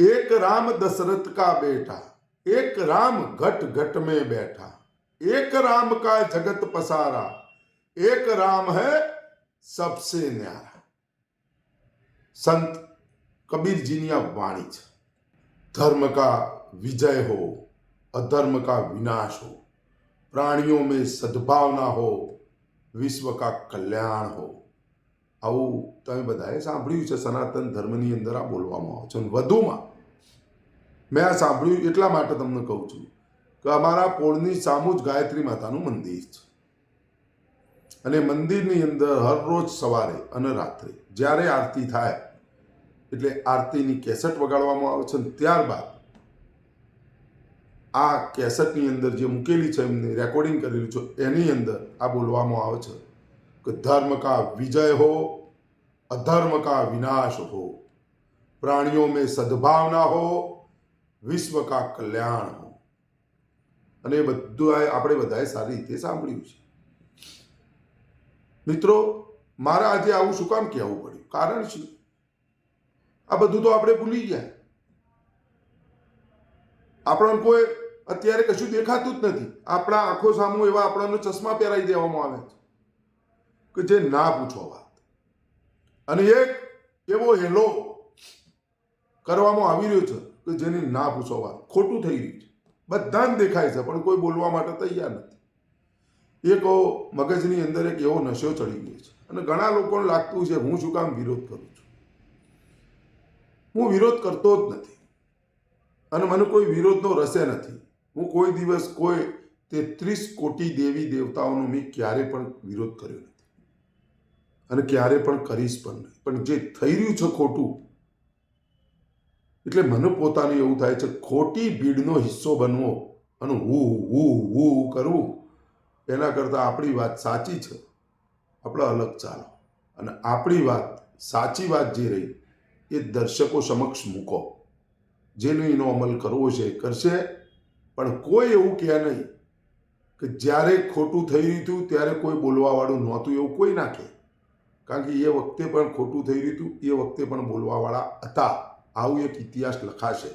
एक राम दशरथ का बेटा, एक राम घट घट में बैठा, एक राम का जगत पसारा, एक राम है सबसे न्यारा। संत कबीर जीनिया वाणी धर्म का विजय हो, अधर्म का विनाश हो, प्राणियों में सद्भावना हो, विश्व का कल्याण हो। आओ તમે बधाए સાંભળ્યું सनातन धर्मनी अंदर आ बोलवा બોલવામાં મેં આ સાંભળ્યું એટલા માટે તમને કહું છું કે અમારા પોળની સામુ જ ગાયત્રી માતાનું મંદિર છે. અને મંદિરની અંદર હરરોજ સવારે અને રાત્રે જ્યારે આરતી થાય, એટલે આરતીની કેસેટ વગાડવામાં આવે છે અને ત્યારબાદ આ કેસેટની અંદર જે મૂકેલી છે, એમને રેકોર્ડિંગ કરેલું છે, એની અંદર આ બોલવામાં આવે છે કે ધર્મ કા વિજય હો, અધર્મ કા વિનાશ હો, પ્રાણીઓ મેં સદભાવના હો વિશ્વ કા કલ્યાણ હો? અને એ બધું આપણે બધાએ સારી રીતે સાંભળ્યું છે. મિત્રો, મારે આજે આવું શું કામ કહેવું પડ્યું? કારણ શું? આ બધું તો આપણે ભૂલી ગયા. આપણને કોઈ અત્યારે કશું દેખાતું જ નથી. આપણા આંખો સામું એવા આપણને ચશ્મા પહેરાવી દેવામાં આવે છે. કે જે ના પૂછો વાત. અને એક એવો હેલો કરવામાં આવી રહ્યો છે. કે જેની ના પૂછો વાત ખોટું થઈ રહ્યું છે. બધાને દેખાય છે, પણ કોઈ બોલવા માટે તૈયાર નથી. એક મગજની અંદર એક એવો નશો ચડી ગયો છે. અને ઘણા લોકોને લાગતું છે, હું શું કામ વિરોધ કરું છું? હું વિરોધ કરતો જ નથી. અને મને કોઈ વિરોધનો રસે નથી. હું કોઈ દિવસ કોઈ તેત્રીસ કોટી દેવી દેવતાઓનો મેં ક્યારે પણ વિરોધ કર્યો નથી. અને ક્યારે પણ કરીશ પણ નહીં. પણ જે થઈ રહ્યું છે ખોટું એટલે મને પોતાને એવું થાય છે, ખોટી ભીડનો હિસ્સો બનવો. અને હું હું હું કરવું એના કરતાં આપણી વાત સાચી છે. આપણે અલગ ચાલો. અને આપણી વાત, સાચી વાત જે રહી, એ દર્શકો સમક્ષ મૂકો. જેનો એનો અમલ કરવો છે કરશે. પણ કોઈ એવું કહે નહીં કે જ્યારે ખોટું થઈ રહ્યું હતું, ત્યારે કોઈ બોલવાવાળું નહોતું. એવું કોઈ ના કહે. કારણ કે એ વખતે પણ ખોટું થઈ રહ્યું હતું, એ વખતે પણ બોલવાવાળા હતા. આવું એક ઇતિહાસ લખાશે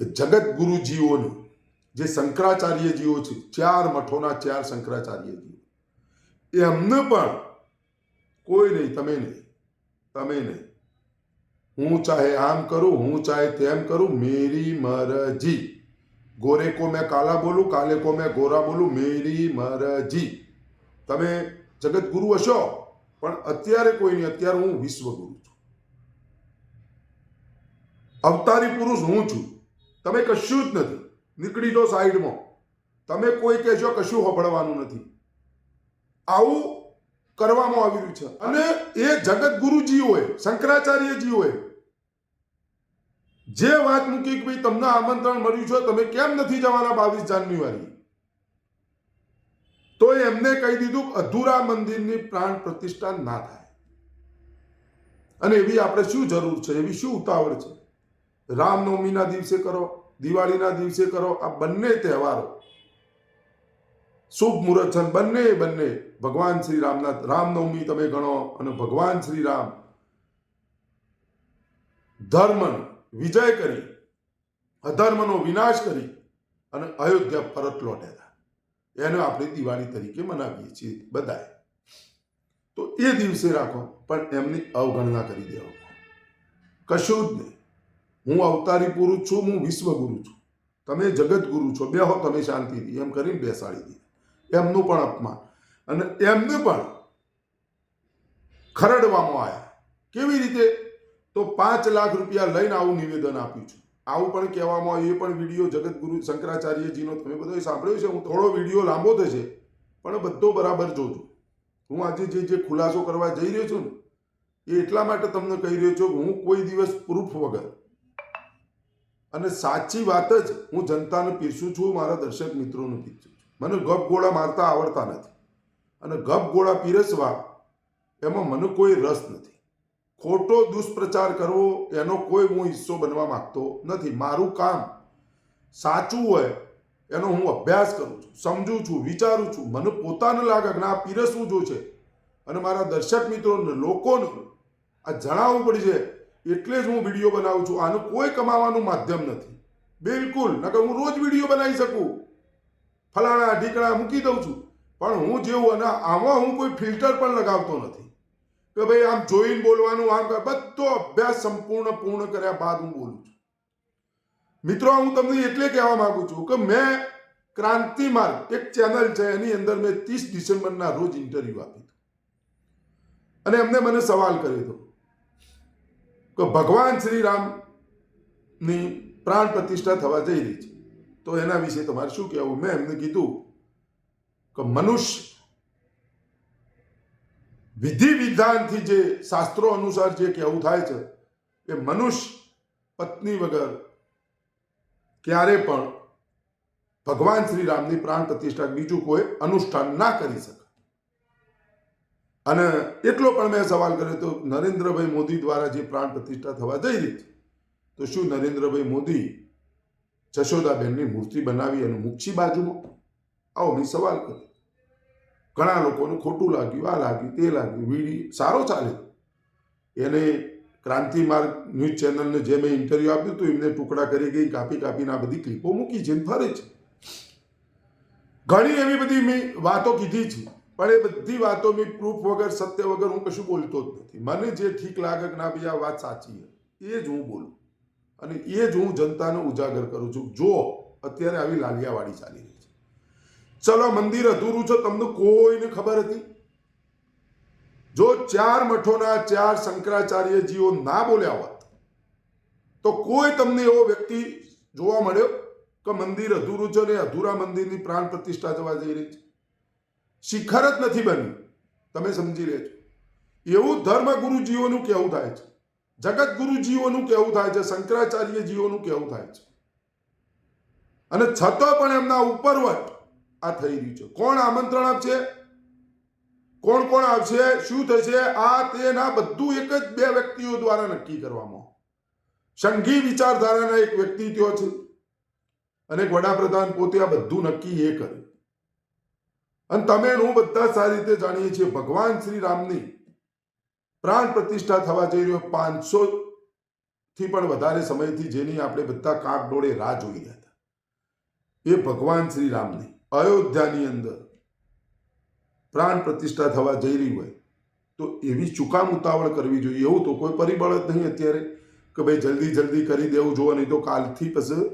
કે જગત ગુરુજીઓનું જે શંકરાચાર્યજીઓ છે, ચાર મઠોના ચાર શંકરાચાર્યજીઓ એમને પણ કોઈ નહીં, તમે નહીં તમે નહીં. હું ચાહે આમ કરું, હું ચાહે તેમ કરું, મેરી મરજી. ગોરે કો મેં કાલા બોલું, કાલે કો મેં ગોરા બોલું, મેરી મરજી. તમે જગત ગુરુ હશો, પણ અત્યારે કોઈ નહીં, અત્યારે હું વિશ્વ ગુરુ છું. અવતારી પુરુષ હું છું. તમે કશું જ નથી. નીકળી દો સાઈડમાં. તમે કોઈ કહેશો કશું હોભળવાનું નથી. આવું કરવામાં આવી રહ્યું છે. અને એ જગત ગુરુજીઓએ, શંકરાચાર્યજીઓએ જે વાત મૂકી કે ભાઈ તમને આમંત્રણ મળ્યું છે, તમે કેમ નથી જવાના બાવીસ જાન્યુઆરી તો એમને કહી દીધું અધૂરા મંદિરની પ્રાણ પ્રતિષ્ઠા ના થાય. અને એવી આપણે શું જરૂર છે? એવી શું ઉતાવળ છે? રામનવમીના દિવસે કરો, દિવાળીના દિવસે કરો, આ બંને તહેવારો. શુભ મુહૂર્ત છે બંને બંને. ભગવાન શ્રી રામના રામનવમી તમે ગણો અને ભગવાન શ્રી રામ ધર્મનો વિજય કરી, અધર્મનો વિનાશ કરી અને અયોધ્યા પરત લોટેલા એને આપણે દિવાળી તરીકે મનાવીએ છીએ બધાએ. તો એ દિવસે રાખો, પણ એમની અવગણના કરી દેવો કશું જ નહીં. હું અવતારી પુરુષ છું, હું વિશ્વગુરુ છું. તમે જગતગુરુ છો, બે હો તમે શાંતિથી એમ કરીને બેસાડી દીધી. એમનું પણ અપમાન. અને એમને પણ ખરડવામાં આવ્યા. કેવી રીતે? તો પાંચ લાખ રૂપિયા લઈને આવું નિવેદન આપ્યું છું. આવું પણ કહેવામાં આવ્યું, એ પણ વીડિયો જગતગુરુ શંકરાચાર્યજીનો તમે બધો સાંભળ્યો છે હું થોડો વીડિયો લાંબો થશે, પણ બધો બરાબર જોજો. હું આજે જે જે ખુલાસો કરવા જઈ રહ્યો છું ને, એ એટલા માટે તમને કહી રહ્યો છું કે હું કોઈ દિવસ પ્રૂફ વગર અને સાચી વાત જ, હું જનતાને પીરસું છું, મારા દર્શક મિત્રોને પીરસું છું. મને ગપ ગોળા મારતા આવડતા નથી. અને ગપ ગોળા પીરસવા એમાં મને કોઈ રસ નથી. ખોટો દુષ્પ્રચાર કરવો, એનો કોઈ હું હિસ્સો બનવા માગતો નથી. મારું કામ સાચું હોય, એનો હું અભ્યાસ કરું છું, સમજું છું, વિચારું છું. મને પોતાને લાગે કે આ પીરસવું જો અને મારા દર્શક મિત્રોને, લોકોને આ જણાવવું પડશે એટલે જ હું વીડિયો બનાવું છું. આનું કોઈ કમાવાનું માધ્યમ નથી. બિલકુલ. નકર હું રોજ વીડિયો બનાવી શકું. ફલાણા ઢીકણા મૂકી દઉં છું. પણ હું જેવું અને આમાં હું કોઈ ફિલ્ટર પણ લગાવતો નથી. કે ભાઈ આમ જોઈને બોલવાનું, આમ બધો અભ્યાસ સંપૂર્ણ પૂર્ણ કર્યા બાદ હું બોલું છું. મિત્રો, હું તમને એટલે કહેવા માંગુ છું કે મેં ક્રાંતિ માર્ગ, એક ચેનલ છે, એની અંદર મેં ત્રીસ ડિસેમ્બરના રોજ ઇન્ટરવ્યુ આપી. અને એમને મને સવાલ કર્યો હતો. કે ભગવાન શ્રી રામની પ્રાણ પ્રતિષ્ઠા થવા જઈ રહી છે. તો એના વિશે તમારે શું કહેવું? મેં એમને કીધું કે મનુષ્ય વિધિ વિધાનથી જે શાસ્ત્રો અનુસાર જે કહેવું થાય છે, એ મનુષ્ય પત્ની વગર ક્યારે પણ ભગવાન શ્રી રામની પ્રાણ પ્રતિષ્ઠા બીજું કોઈ અનુષ્ઠાન ના કરી શકે. અને એટલો પણ મેં સવાલ કર્યો તો નરેન્દ્રભાઈ મોદી દ્વારા જે પ્રાણ પ્રતિષ્ઠા થવા જઈ રહી છે, તો શું નરેન્દ્રભાઈ મોદી જશોદાબેનની મૂર્તિ બનાવી અને મૂકશી બાજુમાં? આવો મેં સવાલ કર્યો. ઘણા લોકોને ખોટું લાગ્યું, આ લાગ્યું, તે લાગ્યું વીડી સારો ચાલે. એને ક્રાંતિ માર્ગ ન્યૂઝ ચેનલને જે મેં ઇન્ટરવ્યૂ આપ્યું હતું, એમને ટુકડા કરી ગઈ, કાપી કાપીને આ બધી ક્લિપો મૂકી છે ફરે છે. ઘણી એવી બધી મેં વાતો કીધી છે. પણ એ બધી વાતો મેં પ્રૂફ વગર, સત્ય વગર હું કશું બોલતો જ નથી. મને જે ઠીક લાગે કે ના ભાઈ, આ વાત સાચી છે, એ જ હું બોલું. અને એ જ હું જનતાને ઉજાગર કરું છું. જો અત્યારે આવી લાલિયાવાડી ચાલી રહી છે. ચલો, મંદિર અધૂરું છે, તમને કોઈને ખબર હતી? જો ચાર મઠોના ચાર શંકરાચાર્યજીઓ ના બોલ્યા હોત, તો કોઈ તમને એવો વ્યક્તિ જોવા મળ્યો કે મંદિર અધૂરું છે ને અધૂરા મંદિરની પ્રાણ પ્રતિષ્ઠા થવા જઈ રહી છે? શિખર જ નથી બન્યું તમે સમજી લેજો. એવું ધર્મ ગુરુજીઓનું કેવું થાય છે. જગત ગુરુજીઓનું કેવું થાય છે. શંકરાચાર્યજીઓનું કેવું થાય છે. અને છતાં પણ એમના ઉપરવટ આ થઈ રહ્યું છે. કોણ આમંત્રણ આપશે? કોણ કોણ આવશે? શું થશે? આ તેના બધું એક જ બે વ્યક્તિઓ દ્વારા નક્કી કરવામાં સંઘી વિચારધારાના એક વ્યક્તિ થયો છે. અને વડાપ્રધાન પોતે આ બધું નક્કી એ કરે. અને તમે હું બધા સારી રીતે જાણીએ છીએ, ભગવાન શ્રી રામની પ્રાણ પ્રતિષ્ઠા થવા જઈ રહ્યો પાંચસો થી પણ વધારે સમયથી જેની આપણે બધા કાક ડોળે રાહ જોઈ રહ્યા હતા. એ ભગવાન શ્રી રામની અયોધ્યાની અંદર પ્રાણ પ્રતિષ્ઠા થવા જઈ રહી હોય, તો એવી ચુકામ ઉતાવળ કરવી જોઈએ. એવું તો કોઈ પરિબળ જ નહીં અત્યારે કે ભાઈ જલ્દી જલ્દી કરી દેવું જોઈએ નહીં તો કાલથી પછી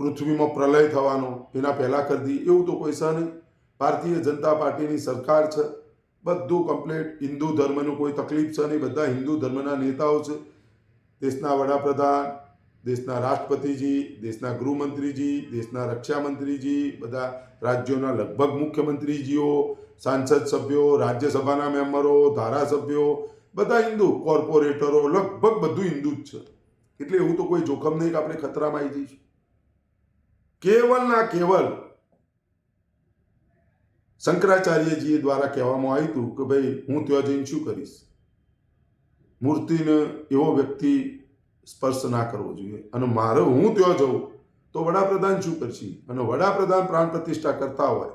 પૃથ્વીમાં પ્રલય થવાનો, એના પહેલાં કરી દઈએ. એવું તો કોઈ સહ નહીં. ભારતીય જનતા પાર્ટીની સરકાર છે. બધું કમ્પ્લીટ હિન્દુ ધર્મનું કોઈ તકલીફ છે નહીં. બધા હિન્દુ ધર્મના નેતાઓ છે. દેશના વડાપ્રધાન, દેશના રાષ્ટ્રપતિજી, દેશના ગૃહમંત્રીજી, દેશના રક્ષામંત્રીજી, બધા રાજ્યોના લગભગ મુખ્યમંત્રીજીઓ, સાંસદ સભ્યો, રાજ્યસભાના મેમ્બરો, ધારાસભ્યો, બધા હિન્દુ કોર્પોરેટરો, લગભગ બધું હિન્દુ જ છે. એટલે એવું તો કોઈ જોખમ નહીં કે આપણે ખતરામાં આવી જઈશું. કેવલ ના કેવલ શંકરાચાર્યજી દ્વારા કહેવામાં આવ્યું હતું કે ભાઈ, હું ત્યાં જઈને શું કરીશ? મૂર્તિને એવો વ્યક્તિ સ્પર્શ ના કરવો જોઈએ. અને મારે હું ત્યાં જઉં તો વડાપ્રધાન શું કરશે? અને વડાપ્રધાન પ્રાણ પ્રતિષ્ઠા કરતા હોય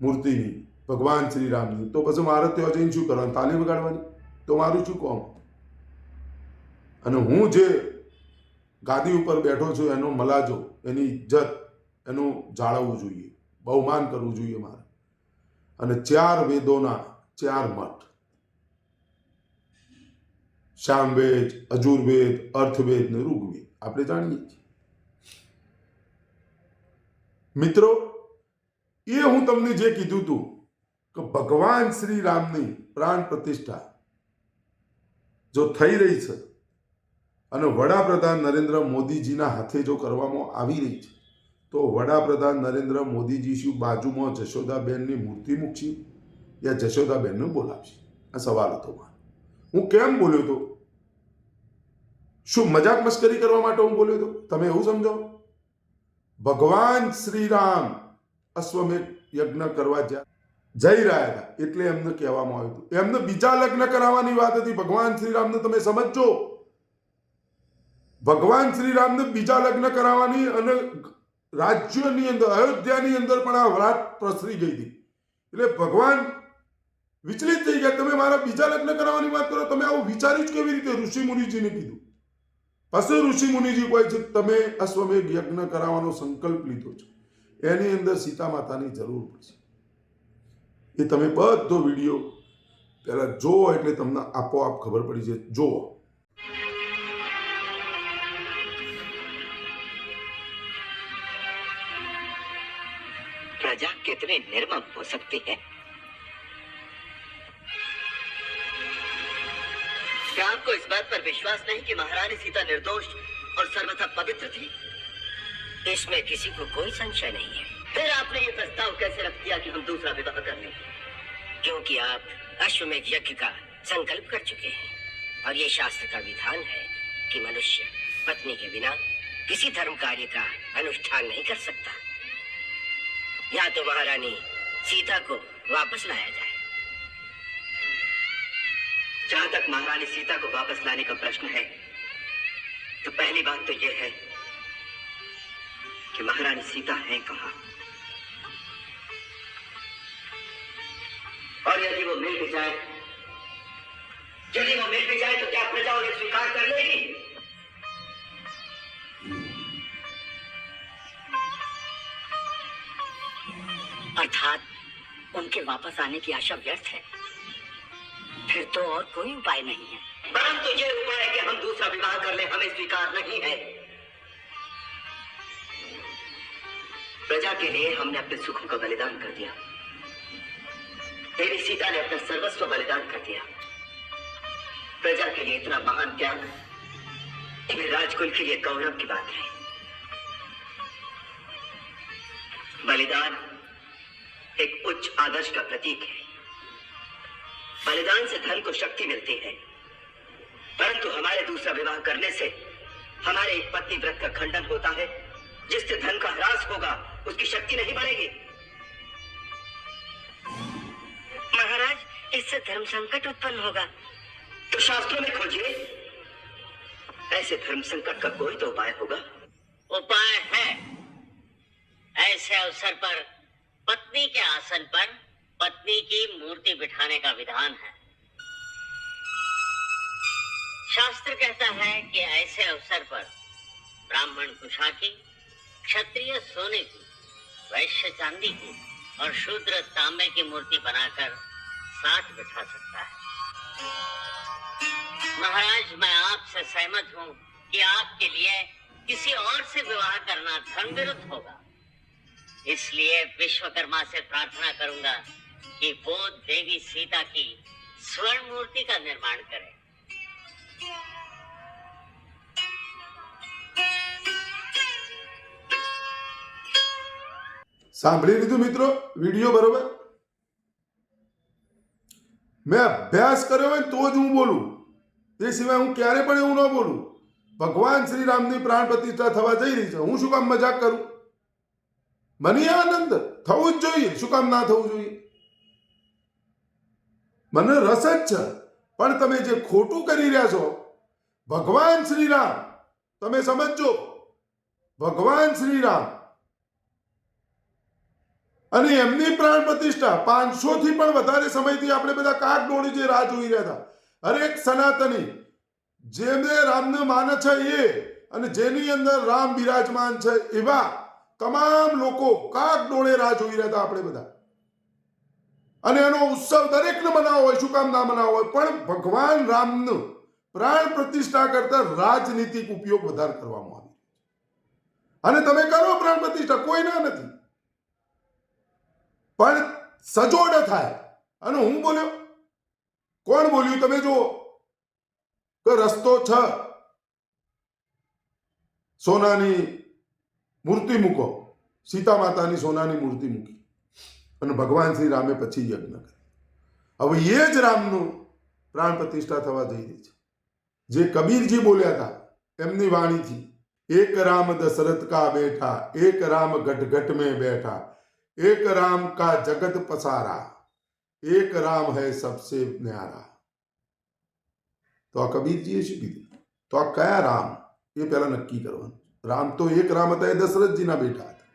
મૂર્તિની, ભગવાન શ્રી રામની તો પછી મારે ત્યાં જઈને શું કરવાનું? તાલી વગાડવાની તો મારું શું કોમ? અને હું જે ગાદી ઉપર બેઠો છું, એનો મલાજો, એની ઇજ્જત એનું જાળવવું જોઈએ. બહુમાન કરવું જોઈએ મારે. અને ચાર વેદોના ચાર મઠ. શામવેદ અજુર્વેદ, અર્થવેદ ને ઋગ્વેદ. આપણે જાણીએ છીએ. મિત્રો, એ હું તમને જે કીધું હતું કે ભગવાન શ્રી રામની પ્રાણ પ્રતિષ્ઠા જો થઈ રહી છે અને વડાપ્રધાન નરેન્દ્ર મોદીજીના હાથે જો કરવામાં આવી રહી છે તો વડાપ્રધાન નરેન્દ્ર મોદીજી શું બાજુમાં જશોદાબેનની મૂર્તિ મૂકશે યા જશોદાબેનને બોલાવશે? આ સવાલ હતો મારો. હું કેમ બોલ્યો હતો શું મજાક મસ્કરી કરવા માટે હું બોલ્યો હતો તમે એવું સમજો? ભગવાન શ્રી રામ અશ્વમેઘ યજ્ઞ કરવા જઈ રહ્યા હતા, એટલે એમને કહેવામાં આવ્યું હતું. એમને બીજા લગ્ન કરાવવાની વાત હતી. ભગવાન શ્રી રામને તમે સમજજો. ભગવાન શ્રી રામને બીજા લગ્ન કરાવવાની અને રાજ્યોની અંદર, અયોધ્યાની અંદર પણ આ વાત પ્રસરી ગઈ હતી. એટલે ભગવાન વિચલિત થઈ ગયા. તમે મારા બીજા લગ્ન કરાવવાની વાત કરો, તમે આવું વિચાર્યું જ કેવી રીતે? ઋષિ મુનિજીને કીધું. પછી ઋષિ મુનિજી કહે છે, તમે અશ્વમેઘ યજ્ઞ કરાવવાનો સંકલ્પ લીધો છે. એની અંદર સીતા માતાની જરૂર પડશે. એ તમે બધો વીડિયો પહેલા જુઓ એટલે તમને આપોઆપ ખબર પડી જાય. જુઓ कितनी निर्मम हो सकती है। क्या आपको इस बात पर विश्वास नहीं कि महारानी सीता निर्दोष और सर्वथा पवित्र थी। इसमें किसी को कोई संशय नहीं है। फिर आपने ये प्रस्ताव कैसे रख दिया कि हम दूसरा विवाह कर लें? क्योंकि आप अश्वमेघ यज्ञ का संकल्प कर चुके हैं और ये शास्त्र का विधान है कि मनुष्य पत्नी के बिना किसी धर्म कार्य का अनुष्ठान नहीं कर सकता। या तो महारानी सीता को वापस लाया जाए। जहाँ तक महारानी सीता को वापस लाने का प्रश्न है तो पहली बात तो यह है कि महारानी सीता है कहाँ। और यदि वो मिल भी जाए, यदि वो मिल भी जाए तो क्या प्रजा उन्हें स्वीकार कर लेगी? अर्थात उनके वापस आने की आशा व्यर्थ है। फिर तो और कोई उपाय नहीं है। परंतु ये उपाय कि हम दूसरा विवाह कर ले, हमें स्वीकार नहीं है। प्रजा के लिए हमने अपने सुखों का बलिदान कर दिया। देवी सीता ने अपना सर्वस्व बलिदान कर दिया। प्रजा के लिए इतना महान त्याग राजकुल के लिए गौरव की बात है। बलिदान एक उच्च आदर्श का प्रतीक है। बलिदान से धन को शक्ति मिलती है। परंतु हमारे दूसरा विवाह करने से हमारे एक पत्नी व्रत का खंडन होता है। जिससे धन का ह्रास होगा उसकी शक्ति नहीं बढ़ेगी। महाराज इससे धर्म संकट उत्पन्न होगा। तो शास्त्रों में खोजिए। ऐसे धर्म संकट का कोई तो उपाय होगा? उपाय है। ऐसे अवसर पर पत्नी के आसन पर पत्नी की मूर्ति बिठाने का विधान है। शास्त्र कहता है कि ऐसे अवसर पर ब्राह्मण कुशा की क्षत्रिय सोने की, वैश्य चांदी की और शूद्र तांबे की मूर्ति बनाकर साथ बिठा सकता है। महाराज, मैं आपसे सहमत हूँ कि आपके लिए किसी और से विवाह करना धर्म विरुद्ध होगा। इसलिए विश्वकर्मा से प्रार्थना करूंगा कि वो देवी सीता की स्वर्ण मूर्ति का निर्माण करें સાંભળી લીધું મિત્રો વિડીયો બરોબર મેં અભ્યાસ કર્યો હોય ને તો જ હું બોલું તે સિવાય હું ક્યારે પણ એવું ન બોલું ભગવાન શ્રી રામની પ્રાણ પ્રતિષ્ઠા થવા જઈ રહી છે હું શું કામ મજાક કરું મને આનંદ થવું જ જોઈએ, શું કામ ના થવું જોઈએ? મને રસ જ છે, પણ તમે જે ખોટું કરી રહ્યા છો, ભગવાન શ્રી રામ તમે સમજજો, ભગવાન શ્રી રામ અને એમની પ્રાણ પ્રતિષ્ઠા પાંચસો થી પણ વધારે સમયથી આપણે બધા કાક ડોળી જે રાહ જોઈ રહ્યા હતા. હરેક સનાતની જેને રામને માને છે એ, અને જેની અંદર રામ બિરાજમાન છે એવા તમામ લોકો કાક ડોળે રાહ જોઈ રહ્યા આપણે બધા. અને એનો ઉત્સવ દરેકને મનાવો હોય શું કામ ના મનાવો હોય, પણ ભગવાન રામનું પ્રાણ પ્રતિષ્ઠા કરતા રાજનીતિક ઉપયોગ વધારે કરવામાં આવે અને તમે કરો પ્રાણ પ્રતિષ્ઠા કોઈ ના નથી. પણ સજોડ થાય. અને હું બોલ્યો, કોણ બોલ્યું? તમે જુઓ કે રસ્તો છ. સોનાની મૂર્તિ મૂકો. સીતા માતાની સોનાની મૂર્તિ મૂકી. અને ભગવાન શ્રી રામે પછી યજ્ઞ કર્યો. હવે એ જ રામનું પ્રાણ પ્રતિષ્ઠા થવા જઈ રહી છે. જે કબીરજી બોલ્યા હતા, એમની વાણીથી, એક રામ દશરથ કા બેઠા, એક રામ ઘટ મેં બેઠા, એક રામ કા જગત પસારા, એક રામ હૈ સબસે ન્યારા. તો આ કબીરજીએ શું કીધું? તો આ કયા રામ? એ પહેલા નક્કી કરવાનું રામ તો એક રામ હતા એ દશરથજીના બેઠા હતા.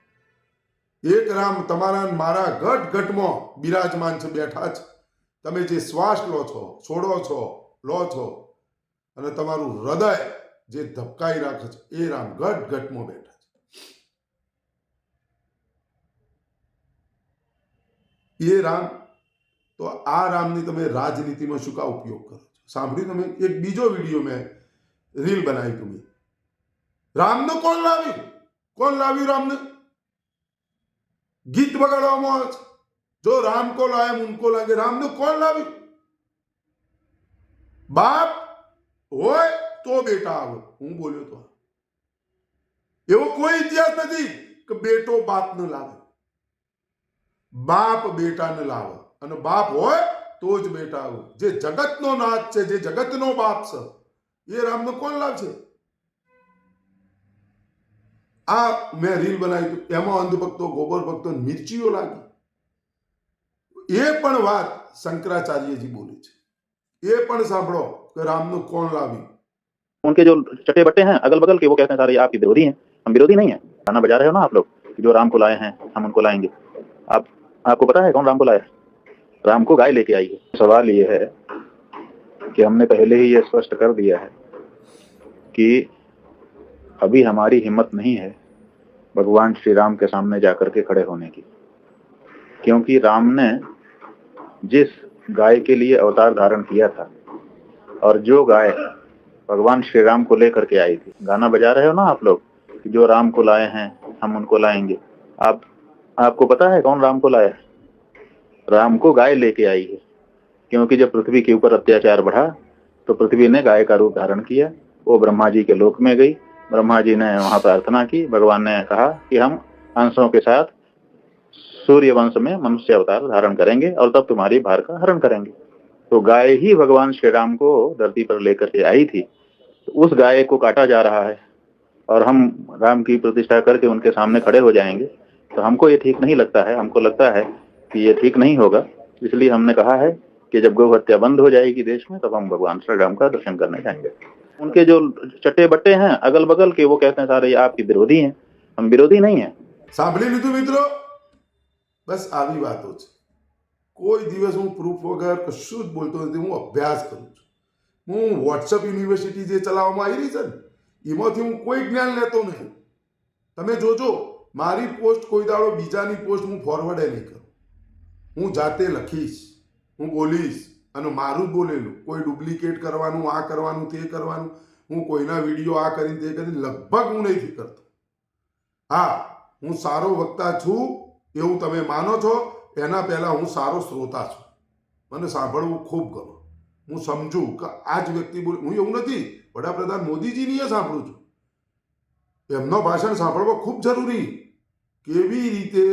એક રામ તમારા મારા ઘટ ઘટમાં બિરાજમાન છે, બેઠા છે. તમે જે શ્વાસ લો છો, છોડો છો, લો છો અને તમારું હૃદય જે ધબકાઈ રાખે છે, એ રામ ઘટ ઘટમાં બેઠા છે. એ રામ, તો આ રામની તમે રાજનીતિમાં શું કા ઉપયોગ કરો છો? સાંભળ્યું તમે? એક બીજો વીડિયો મેં રીલ બનાવી તમે રામને કોણ લાવ્યું? કોણ લાવ્યું રામને? ગીત બગાડવામાં આવે છે. જો રામ કો લાયમ ઉનકો લાગે. રામને કોણ લાવ્યું? બાપ હોય તો બેટા આવે. હું બોલ્યો તો એવો કોઈ ઇતિહાસ નથી કે બેટો બાપને લાવે. બાપ બેટાને લાવે. અને બાપ હોય તો જ બેટા આવે. જે જગતનો નાથ છે, જે જગતનો બાપ છે, એ રામને કોણ લાવશે? આ મેં રીલ બનાવી હતી, એમાં અંધભક્તો ગોબર ભક્તો મિર્ચીઓ લાગી એ પણ વાત શંકરાચાર્યજી બોલે છે એ પણ સાંભળો કે રામનું કોણ લાવ્યું उनके जो चटे बट्टे हैं अगल बगल के वो कहते हैं सारे आपके विरोधी हैं हम विरोधी नहीं है गाना बजा रहे हो ना आप लोग कि जो राम को लाए हैं हम उनको लाएंगे आप आपको पता है कौन राम को लाया राम को गाय लेके आई है सवाल ये है कि हमने पहले ही ये स्पष्ट कर दिया है कि अभी हमारी हिम्मत नहीं है भगवान श्री राम के सामने जाकर के खड़े होने की। क्योंकि राम ने जिस गाय के लिए अवतार धारण किया था, और जो गाय भगवान श्री राम को लेकर के आई थी। गाना बजा रहे हो ना आप लोग? कि जो राम को लाए हैं, हम उनको लाएँगे। आप, आपको पता है कौन राम को लाया राम को गाय लेके आई है। क्योंकि जब पृथ्वी के ऊपर अत्याचार बढ़ा तो पृथ्वी ने गाय का रूप धारण किया। वो ब्रह्मा जी के लोक में गई। ब्रह्मा जी ने वहाँ प्रार्थना की, भगवान ने कहा कि हम अंशों के साथ सूर्य वंश में मनुष्य अवतार धारण करेंगे और तब तुम्हारी भार का हरण करेंगे। तो गाय ही भगवान श्री राम को धरती पर लेकर के आई थी। तो उस गाय को काटा जा रहा है और हम राम की प्रतिष्ठा करके उनके सामने खड़े हो जाएँगे। तो हमको ये ठीक नहीं लगता है, हमको लगता है कि ये ठीक नहीं होगा। इसलिए हमने कहा है कि जब गौ हत्या बंद हो जाएगी देश में, तब हम भगवान श्री राम का दर्शन करने जाएँगे। उनके जो चट्टे बट्टे हैं अगल बगल के वो कहते हैं सारे आपके विरोधी हैं हम विरोधी नहीं है સાંભળી લીધું મિત્રો બસ આવી વાતો છે કોઈ દિવસ હું પ્રૂફ વગર કશું જ બોલતો નથી હું અભ્યાસ કરું છું હું વોટ્સઅપ યુનિવર્સિટી જે ચલાવવામાં આવી રહી છે ને એમાંથી હું કોઈ જ્ઞાન લેતો નહીં તમે જોજો મારી પોસ્ટ કોઈ દાડો બીજાની પોસ્ટ હું ફોરવર્ડ નહીં કરું હું જાતે લખીશ હું બોલીશ અને મારું જ બોલેલું, કોઈ ડુપ્લિકેટ કરવાનું, આ કરવાનું, તે કરવાનું, હું કોઈના વીડિયો આ કરીને તે કરીને લગભગ હું નથી કરતો હા, હું સારો વક્તા છું, એવું તમે માનો છો, એના પહેલાં હું સારો શ્રોતા છું. મને સાંભળવું ખૂબ ગમે. હું સમજું કે આ જ વ્યક્તિ બોલ, હું એવું નથી, વડાપ્રધાન મોદીજીની એ સાંભળું છું. એમનો ભાષણ સાંભળવો ખૂબ જરૂરી. કેવી રીતે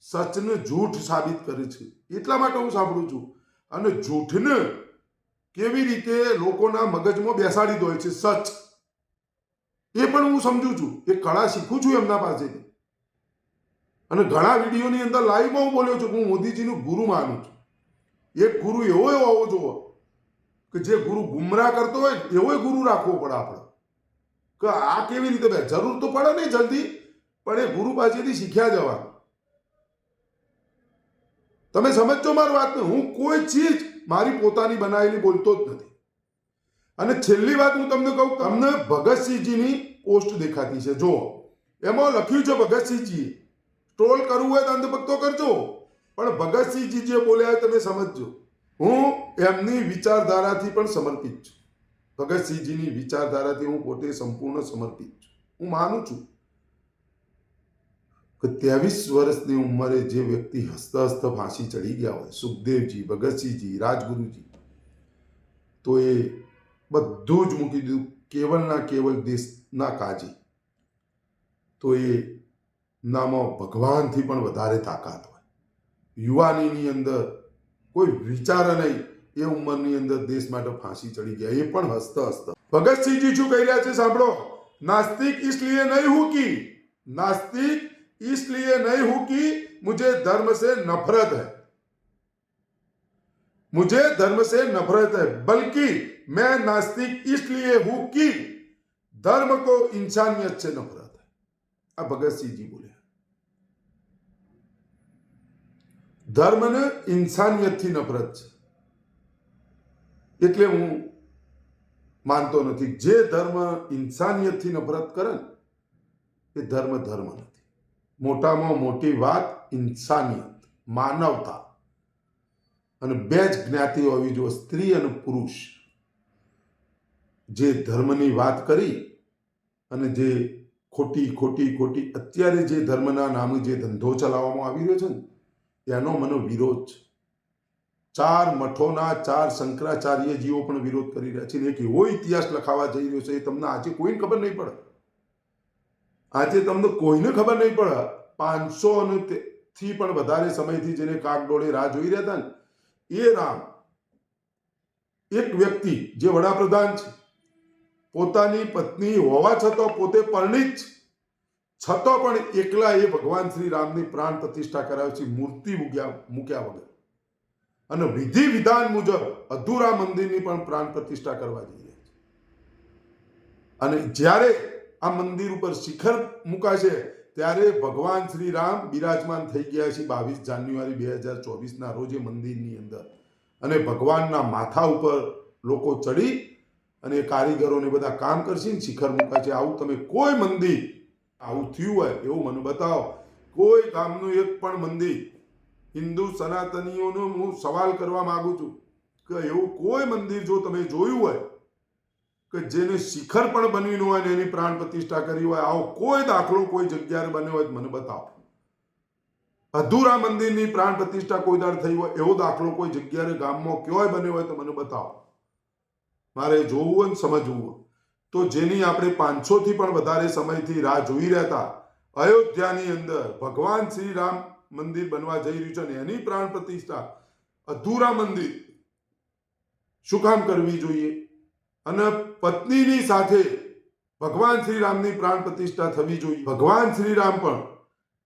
સચને જૂઠ સાબિત કરે છે, એટલા માટે હું સાંભળું છું. અને જૂઠને કેવી રીતે લોકોના મગજમાં બેસાડી દો છે સચ. એ પણ હું સમજુ છું. એ કળા શીખું છું એમના પાસેથી. અને ઘણા વિડીયોની અંદર લાઈવમાં હું બોલ્યો છું કે હું મોદીજીનું ગુરુ માનું છું. એક ગુરુ એવો એવો હોવો જોવો કે જે ગુરુ ગુમરાહ કરતો હોય એવો ગુરુ રાખવો પડે આપણે. કે આ કેવી રીતે જરૂર તો પડે નહીં જલ્દી, પણ એ ગુરુ પાસેથી શીખ્યા જવાનું. તમે સમજજો મારી વાતને. હું કોઈ ચીજ મારી પોતાની બનાવેલી બોલતો જ નથી. અને છેલ્લી વાત હું તમને કહું, તમને ભગતસિંહજીની પોસ્ટ દેખાતી છે. જો એમાં લખ્યું છે ભગતસિંહજી ટ્રોલ કરવું હોય તો અંધભક્તો કરજો. પણ ભગતસિંહજી જે બોલ્યા તમે સમજજો. હું એમની વિચારધારાથી પણ સમર્પિત છું. ભગતસિંહજીની વિચારધારાથી હું પોતે સંપૂર્ણ સમર્પિત છું. હું માનું છું. કે ત્રેવીસ વર્ષની ઉંમરે જે વ્યક્તિ હસ્ત હસ્ત ફાંસી ચડી ગયા હોય, સુખદેવજી, ભગતસિંહજી, રાજગુરુજી, તો એ બધું જ મૂકી દીધું કેવલના કેવલ દેશના કાજી. તો એ નામાં ભગવાનથી પણ વધારે તાકાત હોય. યુવાનીની અંદર કોઈ વિચાર નહીં, એ ઉંમરની અંદર દેશ માટે ફાંસી ચડી ગયા, એ પણ હસ્ત હસ્ત ભગતસિંહજી શું કહી રહ્યા છે સાંભળો? નાસ્તિક ઇસલિયે નહીં હું કી? નાસ્તિક इसलिए नहीं हूं की मुझे धर्म से नफरत है मुझे धर्म से नफरत है बल्कि मैं नास्तिक इसलिए हूं कि धर्म को इंसानियत से नफरत है આ ભગતસિંહજી બોલ્યા ધર્મને ઇન્સાનિયતથી નફરત છે એટલે હું માનતો નથી જે ધર્મ ઇન્સાનિયતથી નફરત કરે ને એ ધર્મ ધર્મ નથી મોટામાં મોટી વાત ઇન્સાનિયત, માનવતા. અને બે જ જ્ઞાતિ હોવી જોઈએ સ્ત્રી અને પુરુષ. જે ધર્મની વાત કરી અને જે ખોટી ખોટી ખોટી, અત્યારે જે ધર્મના નામે જે ધંધો ચલાવવામાં આવી રહ્યો છે ને એનો મને વિરોધ છે. ચાર મઠોના ચાર શંકરાચાર્યજીઓ પણ વિરોધ કરી રહ્યા છે એક એવો ઇતિહાસ લખાવા જઈ રહ્યો છે, એ તમને આજે કોઈને ખબર નહીં પડે. આજે તમને કોઈને ખબર નહીં પડે, પાંચસો થી પણ વધારે સમયથી જેને કાગડોળે રાહ જોઈ રહ્યા હતા ને, એ રામ, એક વ્યક્તિ જે વડાપ્રધાન છે, પોતાની પત્ની હોવા છતાં પોતે પરણિત છતાં પણ એકલા એ ભગવાન શ્રી રામની પ્રાણ પ્રતિષ્ઠા કરાવે છે મૂર્તિ મૂક્યા મૂક્યા વગર. અને વિધિ વિધાન મુજબ અધૂરા મંદિરની પણ પ્રાણ પ્રતિષ્ઠા કરવા જઈ રહ્યા છે. અને જ્યારે આ મંદિર ઉપર શિખર મુકાશે ત્યારે ભગવાન શ્રી રામ બિરાજમાન થઈ ગયા છે બાવીસ જાન્યુઆરી બે હજાર ચોવીસના રોજે મંદિરની અંદર. અને ભગવાનના માથા ઉપર લોકો ચડી અને કારીગરોને બધા કામ કરશે ને શિખર મુકાશે. આવું તમે કોઈ મંદિર, આવું થયું હોય એવું મને બતાવો. કોઈ ગામનું એક પણ મંદિર, હિન્દુ સનાતનીઓનો હું સવાલ કરવા માગું છું કે એવું કોઈ મંદિર જો તમે જોયું હોય કે જેને શિખર પણ બન્યું હોય ને એની પ્રાણ પ્રતિષ્ઠા કરી હોય, આવો કોઈ દાખલો કોઈ જગ્યાએ બન્યો હોય મને બતાવો. અધૂરા મંદિરની પ્રાણ પ્રતિષ્ઠા કોઈ દાડ થઈ હોય, એવો દાખલો કોઈ જગ્યાએ ગામમાં ક્યોય બન્યો હોય તો મને બતાવો. મારે જોવું અને સમજવું તો જેની આપણે પાંચસો થી પણ વધારે સમયથી રાહ જોઈ રહેતા અયોધ્યાની અંદર ભગવાન શ્રી રામ મંદિર બનવા જઈ રહ્યું છે અને એની પ્રાણ પ્રતિષ્ઠા, અધૂરા મંદિર શું કામ કરવી જોઈએ? અને પત્નીની સાથે ભગવાન શ્રી રામની પ્રાણ પ્રતિષ્ઠા થવી જોઈએ. ભગવાન શ્રી રામ પણ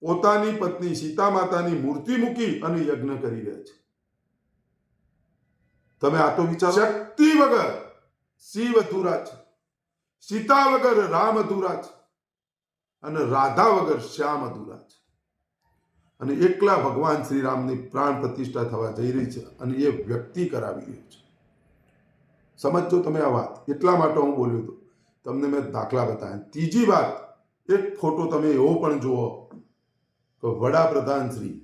પોતાની પત્ની સીતા માતાની મૂર્તિ મૂકી અને યજ્ઞ કરી રહ્યા છે. તમે આ તો વિચારો. શક્તિ વગર શિવ અધૂરા છે. સીતા વગર રામ અધૂરા છે. અને રાધા વગર શ્યામ અધૂરા છે. અને એકલા ભગવાન શ્રી રામની પ્રાણ પ્રતિષ્ઠા થવા જઈ રહી છે અને એ વ્યક્તિ કરાવી રહ્યો છે. સમજજો તમે આ વાત. એટલા માટે હું બોલ્યો હતો. તમને મેં દાખલા બતાવ્યા ત્રીજી વાત, એક ફોટો તમે એવો પણ જુઓ કે વડાપ્રધાન શ્રી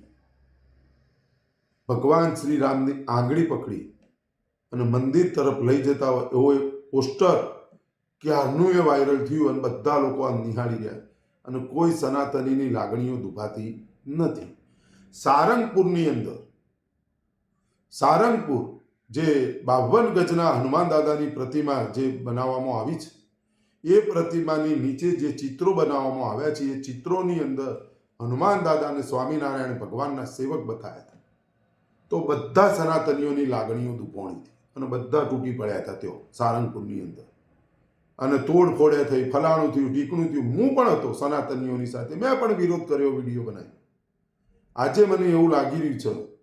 ભગવાન શ્રી રામની આંગળી પકડી અને મંદિર તરફ લઈ જતા હોય એવો એક પોસ્ટર ક્યારનું એ વાયરલ થયું અને બધા લોકો આ નિહાળી ગયા અને કોઈ સનાતનીની લાગણીઓ દુભાતી નથી. સારંગપુરની અંદર, સારંગપુર જે બાવન ગજના હનુમાન દાદાની પ્રતિમા જે બનાવવામાં આવી છે, એ પ્રતિમાની નીચે જે ચિત્રો બનાવવામાં આવ્યા છે, એ ચિત્રોની અંદર હનુમાન દાદા અને સ્વામિનારાયણ ભગવાનના સેવક બતાવ્યા હતા. તો બધા સનાતનીઓની લાગણીઓ દુપોણી હતી અને બધા તૂટી પડ્યા હતા તેઓ સારંગપુરની અંદર. અને તોડફોડે થઈ, ફલાણું થયું, ઢીકણું થયું. હું પણ હતો સનાતનીઓની સાથે. મેં પણ વિરોધ કર્યો, વીડિયો બનાવી આજે મને એવું લાગી રહ્યું છે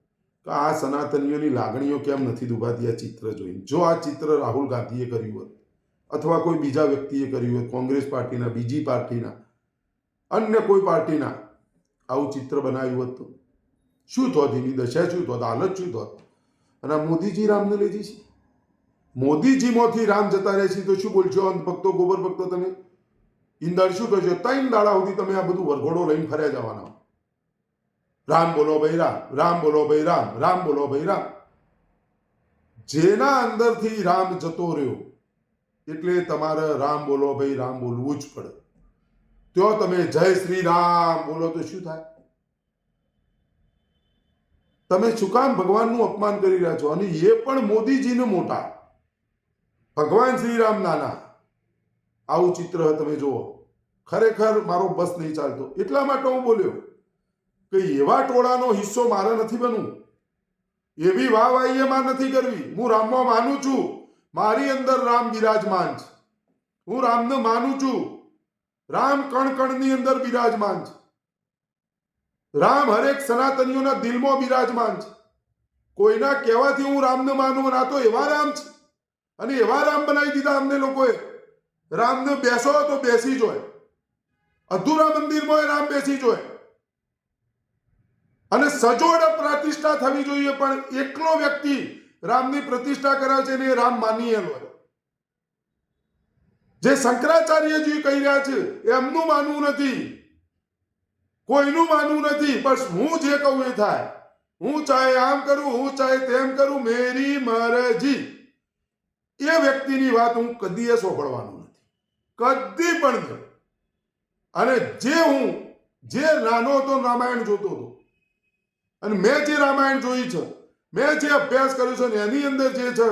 કે આ સનાતનીઓની લાગણીઓ કેમ નથી દુભાતી આ ચિત્ર જોઈને? જો આ ચિત્ર રાહુલ ગાંધીએ કર્યું હોત, અથવા કોઈ બીજા વ્યક્તિએ કર્યું હોત, કોંગ્રેસ પાર્ટીના, બીજી પાર્ટીના, અન્ય કોઈ પાર્ટીના, આવું ચિત્ર બનાવ્યું હોત તો? શું થોત એની દશા? શું થોત? હાલત શું થોત? અને મોદીજી રામને લઈ જઈશ મોદીજીમાંથી રામ જતા રહે છે તો શું બોલશો? અંત ભક્તો, ગોબર ભક્તો તમે? ઇંદાળ શું કહેશો ત્રણ દાડા સુધી તમે આ બધું વરઘોડો લઈને ફર્યા જવાના રામ બોલો ભાઈ રામ રામ બોલો ભાઈ રામ રામ બોલો ભાઈ રામ. જેના અંદરથી રામ જતો રહ્યો, એટલે તમારે રામ બોલો ભાઈ, રામ બોલવું જ પડે. તો તમે જય શ્રી રામ બોલો તો શું થાય? તમે શું કામ ભગવાનનું અપમાન કરી રહ્યા છો? અને એ પણ મોદીજીને મોટા. ભગવાન શ્રી રામ નાના. આવું ચિત્ર તમે જુઓ. ખરેખર મારો બસ નહીં ચાલતો. એટલા માટે હું બોલ્યો. કે એવા ટોળાનો હિસ્સો મારે નથી બનવું. એવી વાહમાં નથી કરવી. હું રામમાં માનું છું. મારી અંદર રામ બિરાજમાન છે. હું રામને માનું છું. રામ કણ કણની અંદર બિરાજમાન છે. રામ હરેક સનાતનીઓના દિલમાં બિરાજમાન છે. કોઈના કહેવાથી હું રામને માનું ના તો એવા રામ છે. અને એવા રામ બનાવી દીધા અમને લોકોએ. રામને બેસો તો બેસી જોય અધૂરા મંદિરમાં રામ બેસી જોય અને સજોડ પ્રતિષ્ઠા થવી જોઈએ, પણ એકલો વ્યક્તિ રામની પ્રતિષ્ઠા કરાવે છે એને રામ માનીએલો જે શંકરાચાર્યજી કહી રહ્યા છે એમનું માનવું નથી. કોઈનું માનવું નથી, બસ હું જે કહું એ થાય. હું ચાહે આમ કરું, હું ચાહે તેમ કરું, મેરી મરજી. એ વ્યક્તિની વાત હું કદીએ સોંપડવાનું નથી. કદી પણ નહીં. અને જે હું, જે નાનો હતો, રામાયણ જોતો હતો અને મેં જે રામાયણ જોઈ છે, મેં જે અભ્યાસ કર્યો છે ને એની અંદર જે છે,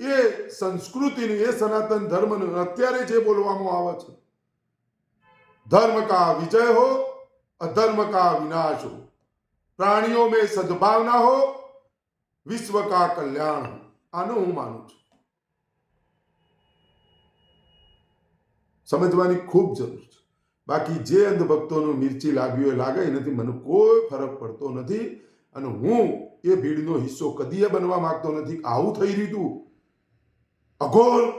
એ સંસ્કૃતિની, એ સનાતન ધર્મનું અત્યારે જે બોલવામાં આવે છે, ધર્મ કા વિજય હો, અધર્મ કા વિનાશ હો, પ્રાણીઓ મેં સદભાવના હો, વિશ્વ કા કલ્યાણ હો, આનું હું માનું છું. સમજવાની ખૂબ જરૂર છે. બાકી જે અંધભક્તોનું મિર્ચી લાગ્યું એ લાગે, એનાથી મને કોઈ ફરક પડતો નથી. અને હું એ ભીડનો હિસ્સો કદીએ બનવા માંગતો નથી આવું થઈ રહ્યું હતું અઘોર,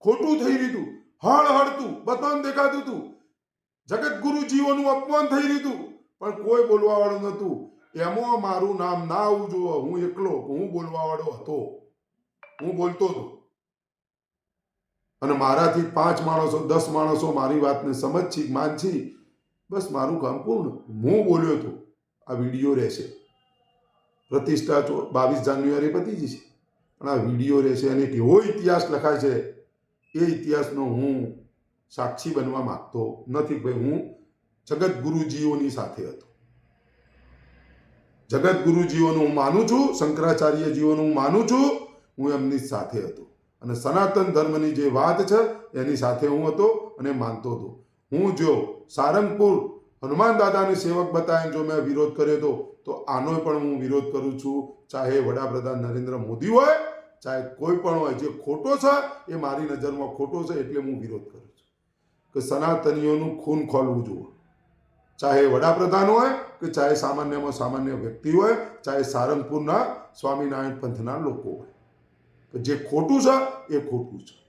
ખોટું થઈ રહ્યું હતું હળ હળતું, બતન દેખાતું હતું જગત ગુરુજીઓનું અપમાન થઈ રહ્યું હતું પણ કોઈ બોલવાવાળું નહોતું. એમાં મારું નામ ના આવવું જોવો હું એકલો, હું બોલવાવાળો હતો. હું બોલતો હતો. અને મારાથી પાંચ માણસો, દસ માણસો મારી વાતને સમજછી માનછી બસ મારું કામ પૂર્ણ. હું બોલ્યો હતો આ વીડિયો રહેશે. પ્રતિષ્ઠા બાવીસ જાન્યુઆરી પતી જશે. પણ આ વીડિયો રહેશે અને કેવો ઇતિહાસ લખાય છે, એ ઇતિહાસનો હું સાક્ષી બનવા માગતો નથી ભાઈ હું જગત ગુરુજીઓની સાથે હતો. જગત ગુરુજીઓનું હું માનું છું, શંકરાચાર્યજીઓનું હું માનું છું, હું એમની સાથે હતો. અને સનાતન ધર્મની જે વાત છે, એની સાથે હું હતો અને માનતો હતો. હું જો સારંગપુર હનુમાન દાદાને સેવક બતાવીને જો મેં વિરોધ કર્યો હતો તો આનો પણ હું વિરોધ કરું છું. ચાહે વડાપ્રધાન નરેન્દ્ર મોદી હોય, ચાહે કોઈ પણ હોય, જે ખોટો છે, એ મારી નજરમાં ખોટો છે એટલે હું વિરોધ કરું છું. કે સનાતનીઓનું ખૂન ખોલવું જોઈએ ચાહે વડાપ્રધાન હોય, કે ચાહે સામાન્યમાં સામાન્ય વ્યક્તિ હોય, ચાહે સારંગપુરના સ્વામિનારાયણ પંથના લોકો હોય. જે ખોટું છે, એ ખોટું છે.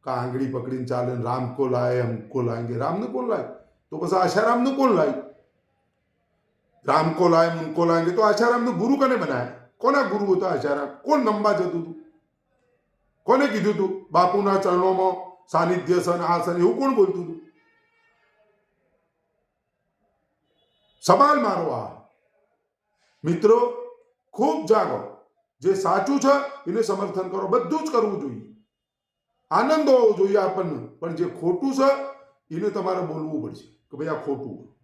કા આંગળી પકડીને ચાલે રામ કો લાય હમ કો લાયંગે. રામને કોણ લાય. તો પછી આશારામને કોણ લાય? રામ કો લાય મુન કો લાયંગે. તો આશારામનું ગુરુ કને બનાય? કોના ગુરુ હતો આશારામ? કોણ નંબા જતું હતું? કોને કીધું હતું? બાપુના ચરણોમાં સાનિધ્ય સન, આ સન, એવું કોણ બોલતું હતું? સમાલ મારો આ. મિત્રો, ખૂબ જાગો. જે સાચું છે, એને સમર્થન કરો. બધું જ કરવું જોઈએ. આનંદ હોવો જોઈએ આપણને. પણ જે ખોટું છે, એને તમારે બોલવું પડશે કે ભાઈ આ ખોટું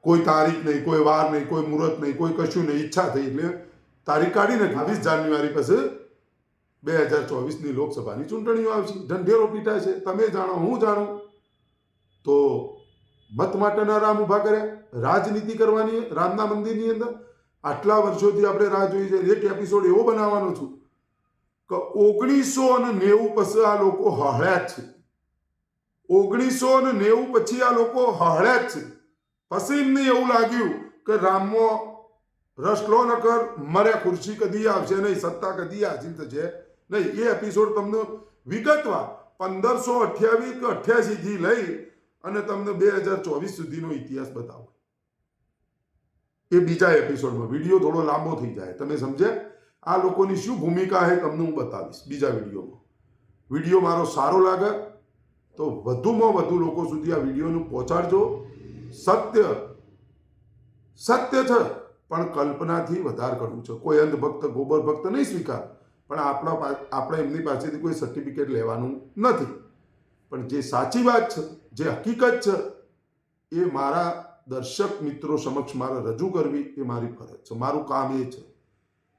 કોઈ તારીખ નહીં, કોઈ વાર નહીં, કોઈ મુહૂર્ત નહીં, કોઈ કશું નહીં, ઈચ્છા થઈ એટલે તારીખ કાઢીને છવ્વીસ જાન્યુઆરી પછી બે હજાર ચોવીસની લોકસભાની ચૂંટણીઓ આવશે. ઢંઢેરો પીટાય છે. તમે જાણો, હું જાણું. તો મત માટેના રામ ઊભા કર્યા. રાજનીતિ કરવાની, રામના મંદિરની અંદર આટલા વર્ષોથી આપણે રાહ જોઈ છે. એક એપિસોડ એવો બનાવવાનો છું કે ઓગણીસો અને નેવું પછી આ લોકો હળ્યા છે. ઓગણીસો અને નેવું પછી આ લોકો હળ્યા છે. પછી એમને એવું લાગ્યું કે રામો રસ લો નકર મર્યા ખુરશી કદી આવશે નહીં, સત્તા કદી હાસિલ થશે નહીં. એ એપિસોડ તમને વિગતવાર પંદરસો અઠ્યાવીસ કે અઠ્યાસી થી લઈ અને તમને બે હજાર ચોવીસ સુધીનો ઇતિહાસ બતાવો. એ બીજા એપિસોડમાં. વીડિયો થોડો લાંબો થઈ જાય. તમે સમજે? આ લોકોની શું ભૂમિકા છે તમને હું બતાવીશ બીજા વિડીયોમાં. વીડિયો મારો સારો લાગે તો વધુમાં વધુ લોકો સુધી આ વિડીયોનું પહોંચાડજો. સત્ય સત્ય છે, પણ કલ્પનાથી વધારે કરવું છે. કોઈ અંધભક્ત, ગોબર ભક્ત નહીં સ્વીકાર. પણ આપણા આપણે એમની પાસેથી કોઈ સર્ટિફિકેટ લેવાનું નથી. પણ જે સાચી વાત છે, જે હકીકત છે, એ મારા દર્શક મિત્રો સમક્ષ મારે રજૂ કરવી એ મારી ફરજ છે. મારું કામ એ છે.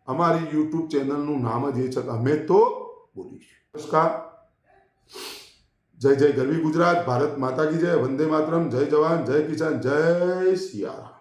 અમારી યુટ્યુબ ચેનલનું નામ જ એ છે કે અમે તો બોલીશું. નમસ્કાર. જય જય ગરવી ગુજરાત. ભારત માતા કી જય. વંદે માતરમ. જય જવાન. જય કિસાન. જય સિયારામ.